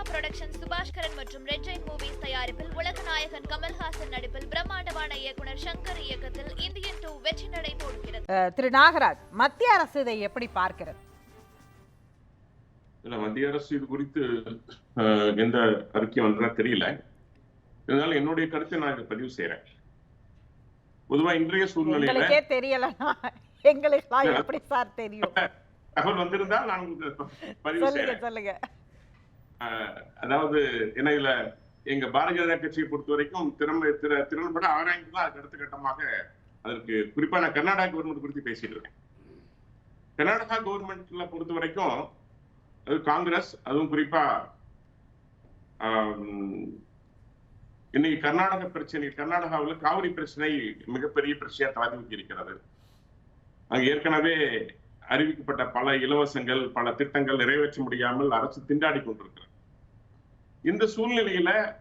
Deepika production Subaskaran மற்றும் red Jain movies தயாரிப்பில் உலகநாயகன் கமல்ஹாசன் நடிப்பில் பிரம்மாண்டமான இயக்குனர் சங்கர் இயக்கத்தில் இந்தியன் டூ வெற்றி நடை போடுகிறது திரு நாகராஜ் மத்திய அரசு இதை எப்படி பார்க்கிறது? இல்ல மத்திய அரசு இது குறித்து எந்த அறிக்கை வந்ததா தெரியல. இருந்தாலும் என்னுடைய கருத்தை நான் இதை பதிவு செய்யறேன் பொதுவா இன்றைய சூழ்நிலையில உங்களுக்கே தெரியலன்னா எங்களுக்குலாம் எப்படி சார் தெரியும்? தகவல் வந்திருந்தால் நான் உங்களுக்கு பதிவு சொல்லுங்க செய்யறேன் சொல்லுங்க. அதாவது என்ன இதுல எங்க பாரதிய ஜனதா கட்சியை பொறுத்த வரைக்கும் திறமை திற திறன்பட ஆராய்ந்து தான் அதுக்கு அடுத்த கட்டமாக அதற்கு குறிப்பா நான் கர்நாடகா கவர்மெண்ட் குறித்து பேசிட்டு இருக்கேன். கர்நாடகா கவர்மெண்ட்ல பொறுத்த வரைக்கும் அது காங்கிரஸ் அதுவும் குறிப்பா இன்னைக்கு கர்நாடக பிரச்சனை கர்நாடகாவில் காவிரி பிரச்சனை மிகப்பெரிய பிரச்சனையா தலை இருக்கிறது. அங்க ஏற்கனவே அறிவிக்கப்பட்ட பல இலவசங்கள் பல திட்டங்கள் நிறைவேற்ற முடியாமல் அரசு திண்டாடி கொண்டிருக்கிறது. இந்த சூழ்நிலையில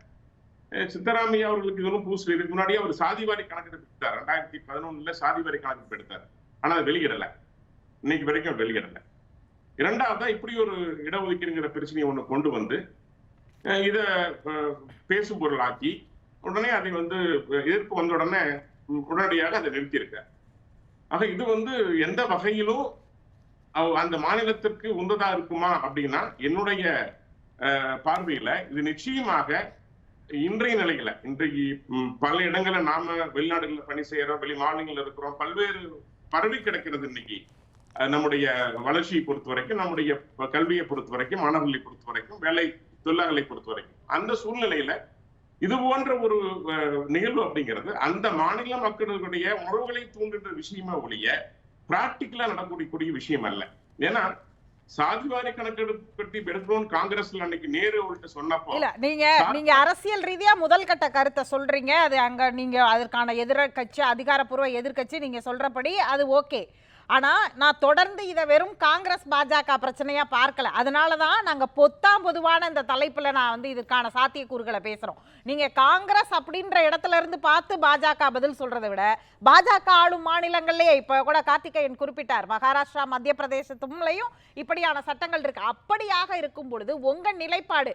சித்தராமையா அவர்களுக்கு இதுவும் பூசல இதுக்கு முன்னாடியே அவர் சாதிவாரி கணக்கெடுப்பு எடுத்தார். ரெண்டாயிரத்தி பதினொன்னுல சாதிவாரி கணக்கெடுப்பு எடுத்தார். ஆனா அது வெளியிடல. இன்னைக்கு வரைக்கும் வெளியிடல. இரண்டாவதா இப்படி ஒரு இடஒதுக்கீடுங்கிற பிரச்சனையை ஒண்ணு கொண்டு வந்து இத பேசும் பொருளாக்கி உடனே அதை வந்து எதிர்ப்பு வந்த உடனே உடனடியாக அதை நிறுத்தியிருக்கார். ஆக இது வந்து எந்த வகையிலும் அவ- அந்த மாநிலத்திற்கு உந்ததா இருக்குமா அப்படின்னா என்னுடைய பார்வையில இது நிச்சயமாக இன்றைய நிலையில இன்றைக்கு பல இடங்களில் நாம வெளிநாடுகளில் பணி செய்யறோம் வெளி மாநிலங்களில் இருக்கிறோம் பல்வேறு பரவி கிடக்கிறது இன்னைக்கு. நம்முடைய வளர்ச்சியை பொறுத்த வரைக்கும் நம்முடைய கல்வியை பொறுத்த வரைக்கும் மாணவர்களை பொறுத்த வரைக்கும் வேலை தொழிலாளர்களை பொறுத்த வரைக்கும் அந்த சூழ்நிலையில இது போன்ற ஒரு நிகழ்வு அப்படிங்கிறது அந்த மாநில மக்களுடைய உறவுகளை தூண்டுகின்ற விஷயமா ஒழிய பிராக்டிக்கலா நடக்கக்கூடிய விஷயம் அல்ல. ஏன்னா சாதிவாரி கணக்கெடுப்பு பற்றி எடுக்கணும்னு காங்கிரஸ்ல அன்னைக்கு நேரு அவர்கிட்ட சொன்னப்போ இல்ல நீங்க நீங்க அரசியல் ரீதியா முதல் கட்ட கருத்தை சொல்றீங்க. அது அங்க நீங்க அதற்கான எதிர்க்கட்சி அதிகாரப்பூர்வ எதிர்க்கட்சி நீங்க சொல்றபடி அது ஓகே. ஆனால் நான் தொடர்ந்து இதை வெறும் காங்கிரஸ் பாஜக பிரச்சனையாக பார்க்கல. அதனால தான் நாங்கள் பொத்தாம் பொதுவான இந்த தலைப்பில் நான் வந்து இதுக்கான சாத்தியக்கூறுகளை பேசுகிறோம் நீங்கள் காங்கிரஸ் அப்படின்ற இடத்துல இருந்து பார்த்து பாஜக பதில் சொல்கிறத விட பாஜக ஆளும் மாநிலங்கள்லேயே இப்போ கூட கார்த்திகேயன் குறிப்பிட்டார் மகாராஷ்டிரா மத்திய பிரதேசத்துலையும் இப்படியான சட்டங்கள் இருக்குது அப்படியாக இருக்கும் பொழுது உங்கள் நிலைப்பாடு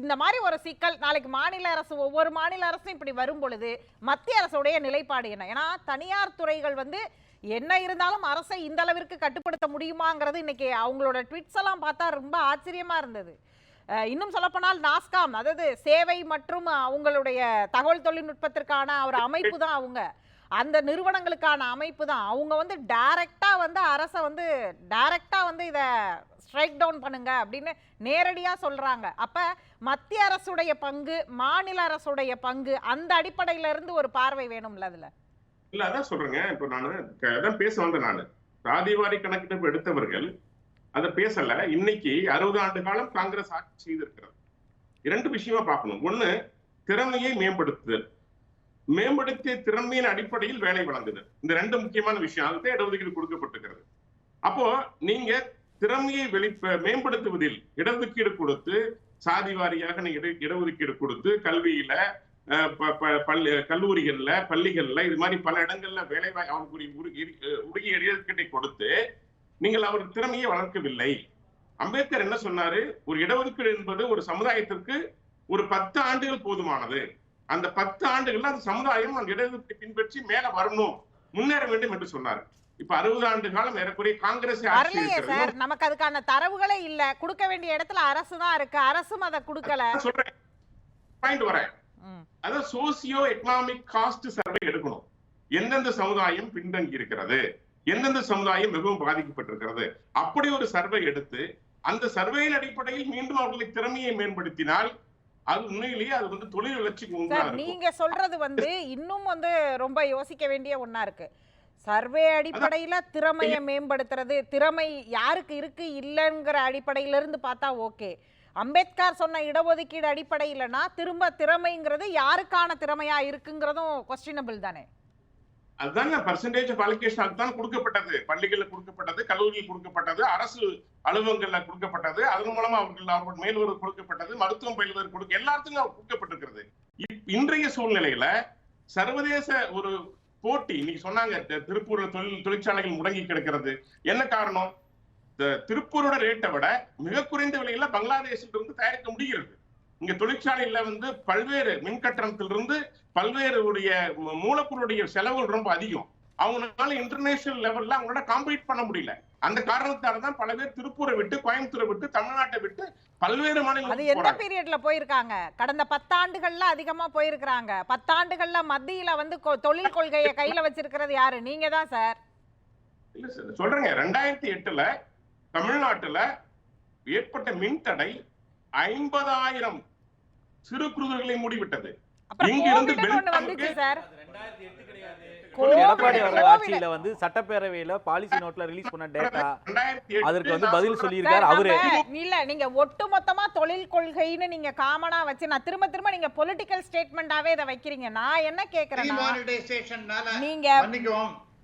இந்த மாதிரி ஒரு சிக்கல் நாளைக்கு மாநில அரசு ஒவ்வொரு மாநில அரசும் இப்படி வரும் பொழுது மத்திய அரசுடைய நிலைப்பாடு என்ன? ஏன்னா தனியார் துறைகள் வந்து என்ன இருந்தாலும் அரசை இந்த அளவிற்கு கட்டுப்படுத்த முடியுமாங்கிறது இன்னைக்கு அவங்களோட ட்விட்ஸ் எல்லாம் பார்த்தா ரொம்ப ஆச்சரியமா இருந்தது. இன்னும் சொல்லப்போனால் நாஸ்காம் அதாவது சேவை மற்றும் அவங்களுடைய தகவல் தொழில்நுட்பத்திற்கான ஒரு அமைப்பு தான் அவங்க. அந்த நிறுவனங்களுக்கான அமைப்பு தான். அவங்க வந்து டைரக்டாக வந்து அரசை வந்து டைரக்டாக வந்து இதை ஸ்ட்ரைக் டவுன் பண்ணுங்க அப்படின்னு நேரடியாக சொல்கிறாங்க அப்போ மத்திய அரசுடைய பங்கு மாநில அரசுடைய பங்கு அந்த அடிப்படையிலேருந்து ஒரு பார்வை வேணும்ல அதில்? இல்ல அதான் சொல்றேங்க. இப்ப நானு அதான் பேச வந்தேன் நானு. சாதிவாரி கணக்கெடுப்பு எடுத்தவர்கள் அதை பேசல. இன்னைக்கு அறுபது ஆண்டு காலம் காங்கிரஸ் ஆட்சி செய்திருக்கிறது. இரண்டு விஷயமா பார்க்கணும். ஒண்ணு திறமையை மேம்படுத்துதல். மேம்படுத்திய திறமையின் அடிப்படையில் வேலை வழங்குதல். இந்த ரெண்டு முக்கியமான விஷயம். அதுதான் இடஒதுக்கீடு கொடுக்கப்பட்டிருக்கிறது. அப்போ நீங்க திறமையை வெளி மேம்படுத்துவதில் இடஒதுக்கீடு கொடுத்து சாதி வாரியாக நீங்க இட- இடஒதுக்கீடு கொடுத்து கல்வியில பள்ளி கல்லூரிகள்ல பள்ளிகள்ல இது மாதிரி பல இடங்கள்ல வேலை வாய்- அவருக்கு உரிய- உரிய- உரிய இடஒதுக்கீட்டை கொடுத்து நீங்கள் அவர் திறமையை வளர்க்கவில்லை. அம்பேத்கர் என்ன சொன்னாரு? ஒரு இடஒதுக்கீடு என்பது ஒரு சமுதாயத்திற்கு ஒரு பத்து ஆண்டுகள் போதுமானது. அந்த பத்து ஆண்டுகள்ல அந்த சமுதாயம் அந்த இடஒதுக்கீட்டை பின்பற்றி மேல வரணும் முன்னேற வேண்டும் என்று சொன்னார். இப்ப அறுபது ஆண்டு காலம் ஏறக்குறைய காங்கிரஸ் வரலையே. சார். நமக்கு அதுக்கான தரவுகளே இல்ல. கொடுக்க வேண்டிய இடத்துல அரசு தான் இருக்கு. அரசும் அதை கொடுக்கல. சொல்றேன். பாயிண்ட் வரேன். அதான் சோசியோ எக்கனாமிக் காஸ்ட் சர்வே எடுக்கணும். எந்தெந்த சமுதாயம் பின்தங்கி இருக்கிறது எந்தெந்த சமுதாயம் மிகவும் பாதிக்கப்பட்டிருக்கிறது? அப்படி ஒரு சர்வே எடுத்து அந்த சர்வேயின் அடிப்படையில் மீண்டும் அவர்களை திறமையை மேம்படுத்தினால் அது உண்மையிலேயே அது வந்து தொழில் வளர்ச்சிக்கு நீங்க சொல்றது வந்து இன்னும் வந்து ரொம்ப யோசிக்க வேண்டிய ஒண்ணா இருக்கு. சர்வே அடிப்படையில திறமையை மேம்படுத்துறது திறமை யாருக்கு இருக்கு இல்லைங்கிற அடிப்படையில இருந்து பார்த்தா ஓகே. அம்பேத்கர் சொன்ன இடஒதுக்கீடு அடிப்படையிலனா திரும்ப திறமைங்கிறது யாருக்கான திறமையா இருக்குங்கிறதும் கொஸ்டினபிள் தானே? அதுதான் பர்சன்டேஜ் ஆஃப் அலோகேஷன் அதுதான் கொடுக்கப்பட்டது. பள்ளிகளில் கொடுக்கப்பட்டது கல்லூரியில் கொடுக்கப்பட்டது அரசு அலுவலகங்கள்ல கொடுக்கப்பட்டது அதன் மூலமா அவர்கள் அவர்கள் மேல்வர் கொடுக்கப்பட்டது மருத்துவம் பயில்வர் கொடுக்க எல்லாத்துக்கும் அவர் கொடுக்கப்பட்டிருக்கிறது. இப்- இன்றைய சூழ்நிலையில சர்வதேச ஒரு போட்டி இன்னைக்கு சொன்னாங்க திருப்பூர் திருப்பூர்ல தொழில் தொழிற்சாலைகள் முடங்கி கிடக்கிறது. என்ன காரணம்? திருப்பூரோட ரேட்டை விட மிக குறைந்த விலையில பங்களாதேஷில் இருந்து தயாரிக்க முடிகிறது. இங்க தொழிற்சாலையில வந்து பல்வேறு மின்கட்டணத்திலிருந்து பல்வேறு உடைய மூலப்பொருளுடைய செலவுகள் ரொம்ப அதிகம். அவங்களால இன்டர்நேஷனல் லெவல்ல அவங்களோட காம்பீட் பண்ண முடியல. அந்த காரணத்தால தான் பல பேர் திருப்பூரை விட்டு கோயம்புத்தூரை விட்டு தமிழ்நாட்டை விட்டு பல்வேறு அது மாநிலங்களுக்கு எந்த பீரியட்ல போயிருக்காங்க? கடந்த பத்தாண்டுகள்ல அதிகமா போயிருக்கிறாங்க. பத்தாண்டுகள்ல மத்தியில வந்து தொழில் கொள்கையை கையில வச்சிருக்கிறது யாரு? நீங்க தான் சார். இல்ல சார் சொல்றேங்க. ரெண்டாயிரத்தி எட்டுல தமிழ்நாட்டுல ஏற்பட்ட மின் தடை ஐம்பதாயிரம் சிறு குறுகளை மூடிவிட்டது. அப்புறம் இங்க இருந்து கோவிட்னு ஒண்ணு பெல்டாமுக்கு- வந்துச்சு சார். சொல்லுங்க, எடப்பாடி கோவிட் அவர்கள் கோவிட். ஆட்சியில வந்து சட்டப்பேரவையில பாலிசி நோட்ல ரிலீஸ் பண்ண டேட்டா அதற்கு வந்து பதில். சொல்லியிருக்காரு அவரு. இல்ல நீங்க ஒட்டுமொத்தமா தொழில் கொள்கைன்னு நீங்க காமனா வச்சு நான் திரும்ப திரும்ப நீங்க பொலிட்டிக்கல் ஸ்டேட்மெண்டாவே இதை வைக்கிறீங்க. நான் என்ன கேக்குறேன்னா டிமானிட்டைசேஷன்னால நீங்க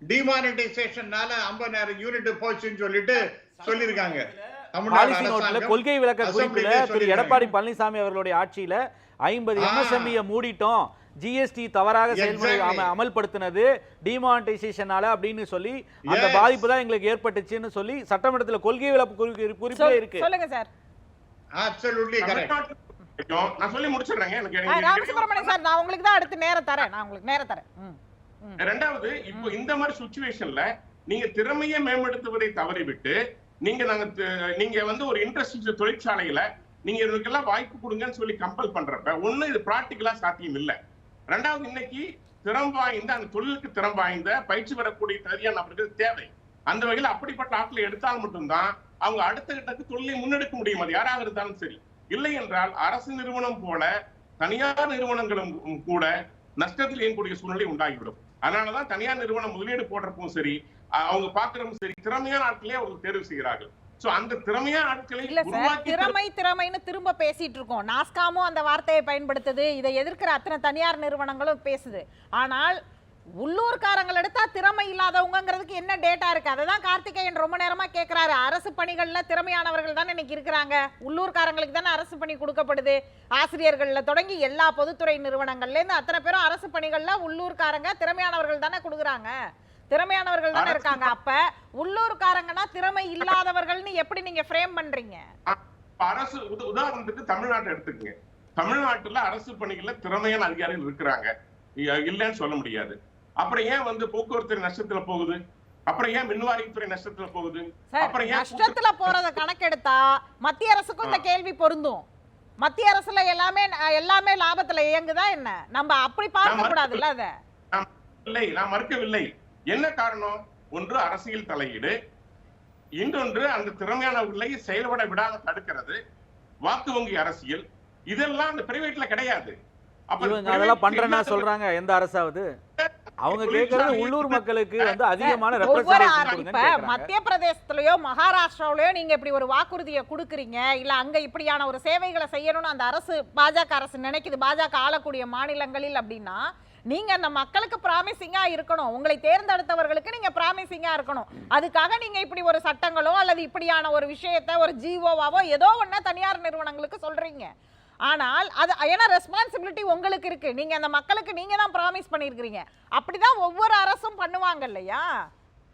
டிமானிட்டைசேஷன்னால 50000 யூனிட் போச்சுன்னு சொல்லிட்டு சொல்லிருக்காங்க தமிழ்நாடு கொள்கை விளக்க குறிப்புல திரு. எடப்பாடி பழனிசாமி அவர்களுடைய ஆட்சியில ஐம்பது. எம்எஸ்எம்இ மூடிட்டோம். ஜிஎஸ்டி தவறாக செயல்முறை அமல்படுத்தினது. டிமானிட்டைசேஷனால அப்படின்னு சொல்லி அந்த. பாதிப்பு தான் எங்களுக்கு ஏற்பட்டுச்சுன்னு சொல்லி சட்டமன்றத்துல கொள்கை விளக்கு குறி- குறிப்பே சொல்- இருக்கு. சொல்லுங்க சார். நான் சொல்லி முடிச்சிடுறேங்க. எனக்கு ராமசுப்ரமணியம் சார் நான் உங்களுக்கு தான் அடுத்து நேரம் தரேன். நான் உங்களுக்கு நேரம் தரேன். ரெண்டாவது இப்போ இந்த மாதிரி சுச்சுவேஷன்ல நீங்க திறமையை மேம்படுத்துவதை தவறிவிட்டு நீங்க நாங்க நீங்க வந்து ஒரு இண்டஸ்ட்ரியல் தொழிற்சாலையில நீங்க இதுக்கெல்லாம் வாய்ப்பு கொடுங்கன்னு சொல்லி கம்பல் பண்றப்ப ஒண்ணு இது பிராக்டிக்கலா சாத்தியம் இல்ல. ரெண்டாவது இன்னைக்கு திறம் வாய்ந்த அந்த தொழிலுக்கு திறம் வாய்ந்த பயிற்சி பெறக்கூடிய தகுதியான நபர்கள் தேவை. அந்த வகையில் அப்படிப்பட்ட ஆட்களை எடுத்தால் மட்டும்தான் அவங்க அடுத்த கட்டத்துக்கு தொழிலை முன்னெடுக்க முடியும். அது யாராக இருந்தாலும் சரி. இல்லை என்றால் அரசு நிறுவனம் போல தனியார் நிறுவனங்களும் கூட நஷ்டத்தில் இயங்கக்கூடிய சூழ்நிலை உண்டாகிவிடும். அதனாலதான் தனியார் நிறுவனம் முதலீடு போடுறப்பவும் சரி அவங்க பாக்குறதும் சரி திறமையான ஆட்களே அவங்க தேர்வு செய்கிறார்கள். சோ அந்த திறமையான ஆட்களை திறமை திறமைன்னு திரும்ப பேசிட்டு இருக்கோம். நாஸ்காமும் அந்த வார்த்தையை பயன்படுத்துது இதை எதிர்க்கிற அத்தனை தனியார் நிறுவனங்களும் பேசுது. ஆனால் உள்ளூர்காரங்கள் எடுத்தா திறமை இல்லாதவங்கிறதுக்கு என்ன டேட்டா இருக்கு? அதை தான் கார்த்திகேயன் ரொம்ப நேரமா கேக்குறாரு. அரசு பணிகள்ல திறமையானவர்கள் தானே இன்னைக்கு இருக்கிறாங்க. உள்ளூர்காரங்களுக்கு தானே அரசு பணி கொடுக்கப்படுது. ஆசிரியர்கள்ல தொடங்கி எல்லா பொதுத்துறை நிறுவனங்கள்ல இருந்து அத்தனை பேரும் அரசு பணிகள்ல உள்ளூர்காரங்க திறமையானவர்கள் தானே கொடுக்குறாங்க. திறமையானவர்கள் தானே இருக்காங்க. அப்ப உள்ளூர்காரங்கன்னா திறமை இல்லாதவர்கள்னு எப்படி நீங்க ஃப்ரேம் பண்றீங்க? அரசு உத- உதாரணத்துக்கு தமிழ்நாட்டை எடுத்துக்கங்க. தமிழ்நாட்டுல அரசு பணிகள்ல திறமையான அதிகாரிகள் இருக்கிறாங்க. இல்லைன்னு சொல்ல முடியாது. அப்புறம் ஏன் வந்து போக்குவரத்து நஷ்டத்துல போகுது? அப்புறம் ஏன் மின்வாரியத்துறை நஷ்டத்துல போகுது? அப்புறம் ஏன் நஷ்டத்துல போறத கணக்கெடுத்தா மத்திய அரசுக்கும் இந்த கேள்வி பொருந்தும். மத்திய அரசுல எல்லாமே எல்லாமே லாபத்துல இயங்குதா என்ன? நம்ம அப்படி பார்க்க கூடாதுல்ல அத? இல்லை நான் மறுக்கவில்லை. என்ன காரணம்? ஒன்று அரசியல் தலையீடு. இன்னொன்று அந்த திறமையானவர்களை செயல்பட விடாம தடுக்கிறது. வாக்கு வங்கி அரசியல். இதெல்லாம் அந்த பிரைவேட்ல கிடையாது. அப்ப இவங்க அதெல்லாம் பண்றேன்னா சொல்றாங்க எந்த அரசாவது? அவங்க கேக்குறது உள்ளூர் மக்களுக்கு வந்து அதிகமான இப்ப மத்திய பிரதேசத்திலயோ மகாராஷ்டிராவிலயோ நீங்க இப்படி ஒரு வாக்குறுதியை கொடுக்குறீங்க இல்ல அங்க இப்படியான ஒரு சேவைகளை செய்யணும்னு அந்த அரசு பாஜக அரசு நினைக்குது. பாஜக ஆளக்கூடிய மாநிலங்களில் அப்படின்னா நீங்க அந்த மக்களுக்கு ப்ராமிசிங்கா இருக்கணும். உங்களை தேர்ந்தெடுத்தவர்களுக்கு நீங்க ப்ராமிசிங்கா இருக்கணும். அதுக்காக நீங்க இப்படி ஒரு சட்டங்களோ அல்லது இப்படியான ஒரு விஷயத்த ஒரு ஜிஓவாவோ ஏதோ ஒண்ணு தனியார் நிறுவனங்களுக்கு சொல்றீங்க. ஆனால் அது ஏன்னா ரெஸ்பான்சிபிலிட்டி உங்களுக்கு இருக்கு. நீங்க அந்த மக்களுக்கு நீங்க தான் ப்ராமிஸ் பண்ணியிருக்கிறீங்க அப்படிதான் ஒவ்வொரு அரசும் பண்ணுவாங்க இல்லையா?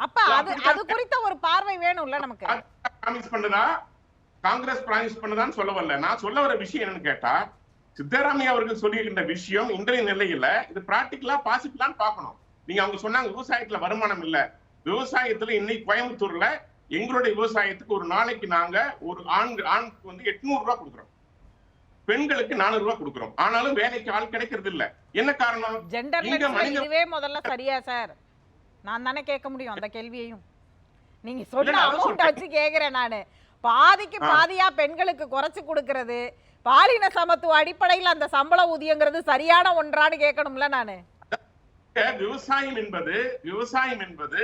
அப்ப அது அது குறித்த ஒரு பார்வை வேணும்ல நமக்கு. ப்ராமிஸ் பண்ணுதா? காங்கிரஸ் ப்ராமிஸ் பண்ணுதான்னு சொல்ல வரல. நான் சொல்ல வர விஷயம் என்னன்னு கேட்டா சித்தராமையா அவர்கள் சொல்லியிருக்கின்ற விஷயம் இன்றைய நிலையில இது பிராக்டிக்கலா பாசிபிளான்னு பார்க்கணும். நீங்க அவங்க சொன்னாங்க விவசாயத்துல வருமானம் இல்ல. விவசாயத்துல இன்னைக்கு கோயம்புத்தூர்ல எங்களுடைய விவசாயத்துக்கு ஒரு நாளைக்கு நாங்க ஒரு ஆண் ஆணுக்கு வந்து எட்நூறு ரூபாய் கொடுக்குறோம். பெண்களுக்கு நானூறு ரூபாய் கொடுக்குறோம். ஆனாலும் வேலைக்கு ஆள் கிடைக்கிறது இல்ல. என்ன காரணம்? இதுவே முதல்ல சரியா சார் நான் தானே கேட்க முடியும் அந்த கேள்வியையும். நீங்க சொன்ன அமௌண்ட். வச்சு கேக்குறேன் நானு. பாதிக்கு. பாதியா பெண்களுக்கு குறைச்சு கொடுக்கறது பாலின சமத்துவ அடிப்படையில் அந்த சம்பள ஊதியங்கிறது சரியான ஒன்றான்னு கேட்கணும்ல நானு. விவசாயம் என்பது விவசாயம் என்பது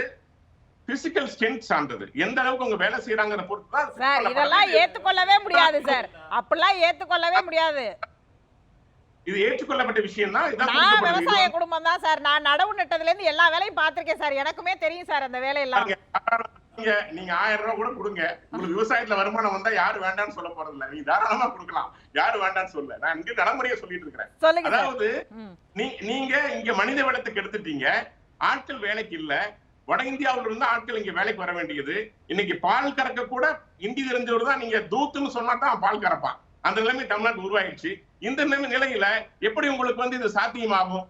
பிசிக்கல் ஸ்ட்ரென்த் சார்ந்தது. எந்த அளவுக்கு அவங்க வேலை செய்யறாங்கிற பொறுத்து தான் சார் இதெல்லாம். ஏத்துக்கொள்ளவே முடியாது சார். அப்படிலாம் ஏத்துக்கொள்ளவே முடியாது. இது ஏற்றுக்கொள்ளப்பட்ட விஷயம் தான் நான். விவசாய குடும்பம் தான் சார். நான் நடவு நட்டதுல இருந்து எல்லா வேலையும் பார்த்திருக்கேன் சார். எனக்குமே தெரியும் சார் அந்த பாருங்க, தாராளமா நீங்க நீங்க ஆயிரம் ரூபாய் கூட கொடுங்க. உங்களுக்கு விவசாயத்துல வருமானம் வந்தா யாரு வேண்டாம்னு சொல்ல போறது இல்ல. நீங்க தாராளமா கொடுக்கலாம். யாரு வேண்டாம்னு சொல்ல நான் இங்க நடைமுறையை சொல்லிட்டு இருக்கிறேன். அதாவது நீங்க இங்க மனித வளத்துக்கு எடுத்துட்டீங்க. ஆட்கள் வேலைக்கு இல்ல. வட இந்தியாவுல இருந்து ஆட்கள் இங்க வேலைக்கு வர வேண்டியது. இன்னைக்கு பால் கறக்க கூட இந்தி தெரிஞ்சவர் தான் நீங்க தூத்துன்னு சொன்னா தான் பால் கறப்பான். அந்த நிலைமை தமிழ்நாடு உருவாயிடுச்சு. இந்த நிலையில எப்படி உங்களுக்கு வந்து இது சாத்தியமாகும்?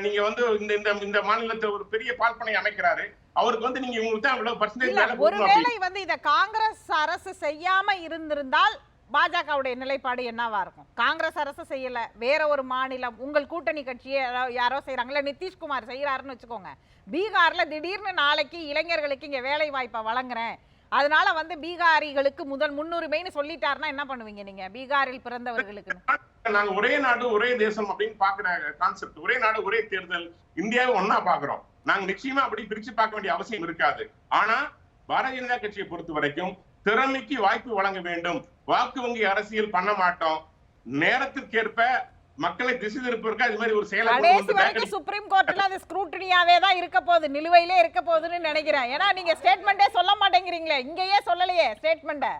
நீங்க வந்து இந்த இந்த இந்த மாநிலத்தை ஒரு பெரிய பால்பனை அமைக்கிறாரு. அவருக்கு வந்து நீங்க உங்களுக்கு தான் இவ்வளவு பர்சன்டேஜ் ஒருவேளை. வந்து இத காங்கிரஸ் அரசு செய்யாம இருந்திருந்தால் பாஜகவுடைய நிலைப்பாடு என்னவா இருக்கும்? காங்கிரஸ் அரசு செய்யல வேற ஒரு மாநிலம் உங்கள் கூட்டணி கட்சியே யாரோ- யாரோ செய்யறாங்க இல்ல நிதிஷ்குமார் செய்யறாருன்னு வச்சுக்கோங்க. பீகார்ல திடீர்னு நாளைக்கு இளைஞர்களுக்கு இங்க வேலை வாய்ப்பை வழங்குறேன். அதனால வந்து பீகாரிகளுக்கு முதல் முன்னுரிமைன்னு சொல்லிட்டாருன்னா என்ன பண்ணுவீங்க நீங்க? பீகாரில் பிறந்தவர்களுக்கு. நாங்க ஒரே நாடு ஒரே தேசம் அப்படின்னு பாக்குற கான்செப்ட் ஒரே நாடு ஒரே தேர்தல். இந்தியாவை ஒன்னா பாக்குறோம் நாங்க நிச்சயமா அப்படி பிரிச்சு பார்க்க வேண்டிய அவசியம் இருக்காது. ஆனா பாரதிய ஜனதா கட்சியை பொறுத்த வரைக்கும் திறமைக்கு வாய்ப்பு வழங்க வேண்டும். வாக்கு வங்கி அரசியல் பண்ண மாட்டோம். நேரத்திற்கேற்ப மக்களை திசை திருப்பதற்கு அது மாதிரி ஒரு செயலை கடைசி வரைக்கும் சுப்ரீம் கோர்ட்ல அது ஸ்க்ரூட்டனியாவே தான் இருக்க போகுது. நிலுவையிலே இருக்க போகுதுன்னு நினைக்கிறேன். ஏன்னா நீங்க ஸ்டேட்மெண்டே சொல்ல மாட்டேங்கிறீங்களே. இங்கேயே சொல்லலையே ஸ்டேட்மெண்ட்டை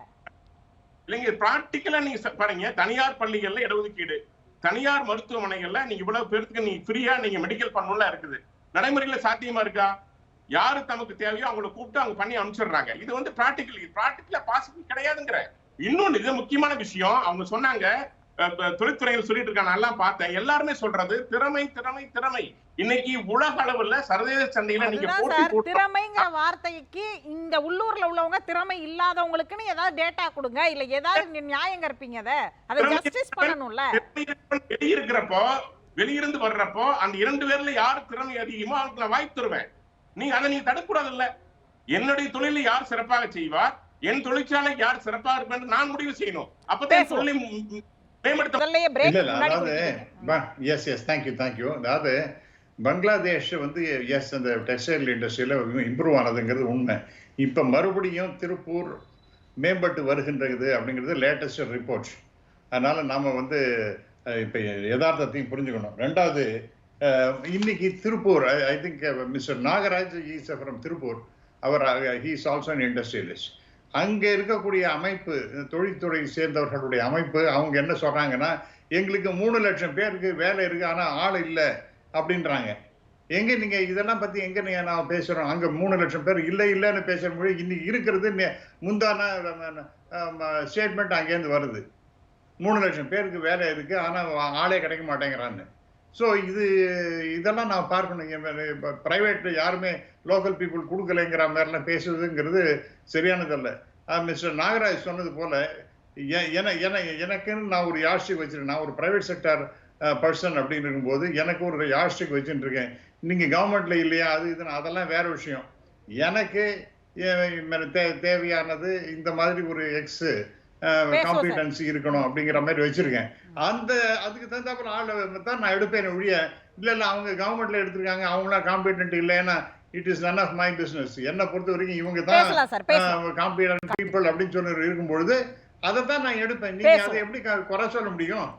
இல்லைங்க பிராக்டிக்கலா நீங்க பாருங்க தனியார் பள்ளிகள்ல இடஒதுக்கீடு தனியார் மருத்துவமனைகள்ல நீங்க இவ்வளவு பேருக்கு நீங்க ஃப்ரீயா நீங்க மெடிக்கல் பண்ணலாம் இருக்குது. நடைமுறையில சாத்தியமா இருக்கா? யாரு தமக்கு தேவையோ அவங்கள கூப்பிட்டு அவங்க பண்ணி அனுப்பிச்சிடுறாங்க. இது வந்து பிராக்டிக்கல் பிராக்டிக்கலா பாசிபிள் கிடையாதுங்கிற. இன்னொன்னு இது முக்கியமான விஷயம். அவங்க சொன்னாங்க தொழில்துறையில் சொல்லிட்டு இருக்காங்க. நல்லா பார்த்தேன். எல்லாருமே சொல்றது திறமை திறமை திறமை. இன்னைக்கு உலக அளவுல சர்வதேச சந்தையில நீங்க திறமைங்கிற வார்த்தைக்கு இந்த உள்ளூர்ல உள்ளவங்க திறமை இல்லாதவங்களுக்குன்னு ஏதாவது டேட்டா கொடுங்க. இல்ல ஏதாவது நியாயம் கற்பிங்க அதை. ஜஸ்டிஸ் பண்ணணும்ல. வெளியிருக்கிறப்போ வெளியிருந்து வர்றப்போ அந்த இரண்டு பேர்ல யார் திறமை அதிகமோ அவங்களுக்கு நான் வாய்ப்பு தருவேன். நீங்க அதை நீங்க தடுக்கூடாது இல்ல என்னுடைய தொழிலை யார் சிறப்பாக செய்வார்? என் தொழிற்சாலை யார் சிறப்பாக இருப்பேன் நான் முடிவு செய்யணும். அப்பதான் தொழிலை எஸ் எஸ் தேங்க்யூ தேங்க்யூ அதாவது பங்களாதேஷ் வந்து எஸ் அந்த டெக்ஸ்டைல் இண்டஸ்ட்ரியில இம்ப்ரூவ் ஆனதுங்கிறது உண்மை. இப்ப மறுபடியும் திருப்பூர் மேம்பட்டு வருகின்றது அப்படிங்கிறது லேட்டஸ்ட் ரிப்போர்ட் அதனால நாம வந்து இப்ப யதார்த்தத்தையும் புரிஞ்சுக்கணும். ரெண்டாவது இன்னைக்கு Tiruppur I think mister Nagaraj is from Tiruppur. Our he's also an industrialist அங்க இருக்கக்கூடிய அமைப்பு தொழில்துறை சேர்ந்தவர்களுடைய அமைப்பு அவங்க என்ன சொல்றாங்கன்னா எங்களுக்கு மூணு லட்சம் பேருக்கு வேலை இருக்கு ஆனா ஆள் இல்லை அப்படின்றாங்க. எங்க நீங்க இதெல்லாம் பத்தி எங்க நீங்க நான் பேசுறோம்? அங்க மூணு லட்சம் பேர் இல்லை இல்லைன்னு பேசுற மொழி இன்னைக்கு இருக்கிறது முந்தான ஸ்டேட்மெண்ட் அங்கேருந்து வருது. மூணு லட்சம் பேருக்கு வேலை இருக்கு ஆனா ஆளே கிடைக்க மாட்டேங்கிறான்னு. ஸோ இது இதெல்லாம் நான் பார்க்கணும். ப்ரைவேட்டில் யாருமே லோக்கல் பீப்புள் கொடுக்கலைங்கிற மாதிரிலாம் பேசுறதுங்கிறது சரியானதல்ல. மிஸ்டர் நாகராஜ் சொன்னது போல என என எனக்குன்னு நான் ஒரு யாஸ்டிக் வச்சுருக்கேன் நான் ஒரு ப்ரைவேட் செக்டர் பர்சன் அப்படின்னு இருக்கும்போது எனக்கு ஒரு யாஸ்டிக் வச்சுட்டு இருக்கேன் நீங்கள் கவர்மெண்ட்ல இல்லையா? அது இதுன்னு அதெல்லாம் வேற விஷயம். எனக்கு தே- தேவையானது இந்த மாதிரி ஒரு எக்ஸு காம்பிடன்சி இருக்கணும் அப்படிங்கிற மாதிரி வச்சிருக்கேன். அந்த அதுக்கு தகுந்தாப்புல ஆள் தான் நான் எடுப்பேன் ஒழிய இல்ல இல்ல அவங்க கவர்மெண்ட்ல எடுத்திருக்காங்க அவங்களாம் காம்பிடன்ட் இல்லைன்னா it is none of my business என்ன பொறுத்த வரைக்கும் இவங்க தான் காம்பிடன்ட் பீப்புள் அப்படின்னு சொல்லி இருக்கும்பொழுது அதை தான் நான் எடுப்பேன். நீங்க. அதை எப்படி குறை சொல்ல முடியும்?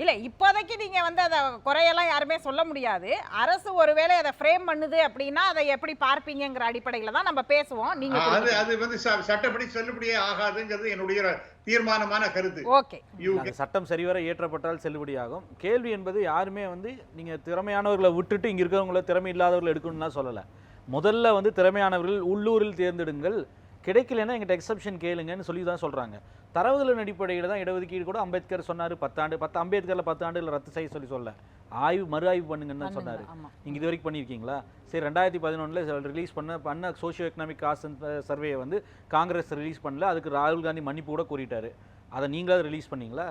இல்ல இப்போதைக்கு நீங்க வந்து அதை குறையெல்லாம் யாருமே சொல்ல முடியாது. அரசு ஒருவேளை அதை ஃப்ரேம் பண்ணுது அப்படின்னா அதை எப்படி பார்ப்பீங்கங்கிற அடிப்படையில தான் நம்ம பேசுவோம். நீங்க அது அது வந்து சட்டப்படி செல்லுபடியே ஆகாதுங்கிறது என்னுடைய தீர்மானமான கருத்து. ஓகே. சட்டம் சரிவர இயற்றப்பட்டால் செல்லுபடியாகும். கேள்வி என்பது யாருமே வந்து நீங்க திறமையானவர்களை விட்டுட்டு இங்க இருக்கிறவங்கள திறமை இல்லாதவர்களை எடுக்கணும்லாம் சொல்லல. முதல்ல வந்து திறமையானவர்கள் உள்ளூரில் தேர்ந்தெடுங்கள். கிடைக்கலன்னா எங்கிட்ட எக்ஸப்ஷன் கேளுங்கன்னு சொல்லி தான் சொல்றாங்க. தரவுகளின் அடிப்படையில் தான் இடஒதுக்கீடு கூட அம்பேத்கர் சொன்னாரு பத்தாண்டு பத்து அம்பேத்கர்ல பத்து ஆண்டுல ரத்து செய்ய சொல்லி சொல்ல. ஆய்வு மறு ஆய்வு பண்ணுங்கன்னு தான் சொன்னாரு. ஆமா. நீங்க இது வரைக்கும் பண்ணியிருக்கீங்களா சரி ரெண்டாயிரத்தி பதினொன்றில் ரிலீஸ் பண்ண பண்ண சோஷியோ எக்கனாமிக் காஸ்ட் சர்வே வந்து காங்கிரஸ் ரிலீஸ் பண்ணல அதுக்கு ராகுல் காந்தி மன்னிப்பு கூட கோரிட்டாரு அதை நீங்களாவது ரிலீஸ் பண்ணீங்களா?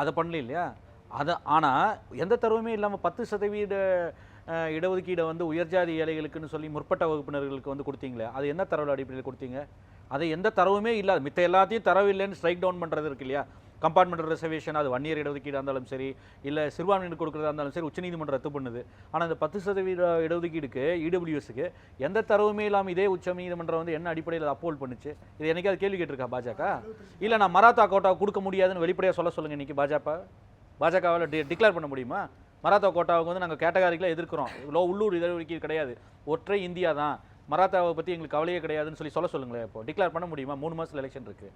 அதை பண்ணல இல்லையா? அதை ஆனால் எந்த தரவுமே இல்லாமல் பத்து சதவீத இடஒதுக்கீடை வந்து உயர்ஜாதி ஏழைகளுக்குன்னு சொல்லி முற்பட்ட வகுப்பினர்களுக்கு வந்து கொடுத்தீங்களே அது என்ன தரவு அடிப்படையில் கொடுத்தீங்க? அது எந்த தரவுமே இல்லாத மித்த எல்லாத்தையும் தரவு இல்லைன்னு ஸ்ட்ரைக் டவுன் பண்ணுறது இருக்கு இல்லையா? கம்பார்ட்மெண்ட் ரிசர்வேஷன் அது ஒன் இயர் இடஒதுக்கீடாக இருந்தாலும் சரி இல்லை சிறுபான்மையினர் கொடுக்குறதா இருந்தாலும் சரி உச்சநீதிமன்றம் ரத்து பண்ணுது. ஆனால் இந்த பத்து சதவீத இடஒதுக்கீடுக்கு இடபிள்யூஎஸ்க்கு எந்த தரவுமே இல்லாமல் இதே உச்சநீதிமன்றம் வந்து என்ன அடிப்படையில் அப்போல் பண்ணுச்சு? இது என்னைக்காவது கேள்வி கேட்டிருக்கா பாஜக? இல்லை நான் மராத்தா கோட்டா கொடுக்க முடியாதுன்னு வெளிப்படையாக சொல்ல சொல்லுங்கள் இன்றைக்கி பாஜக. பாஜகவால் டி டிக்ளேர் பண்ண முடியுமா? மராத்தா கோட்டாவுக்கு வந்து நாங்கள் கேட்டகாரிக்கெலாம் எதிர்க்கிறோம். இவ்வளோ உள்ளூர் இடஒதுக்கீடு கிடையாது. ஒற்றை இந்தியா தான். மராத்தாவை பற்றி எங்களுக்கு கவலையே கிடையாதுன்னு சொல்லி சொல்ல சொல்லுங்களேன் இப்போ. டிக்ளேர் பண்ண முடியுமா? மூணு மாதத்தில் எலெக்ஷன் இருக்குது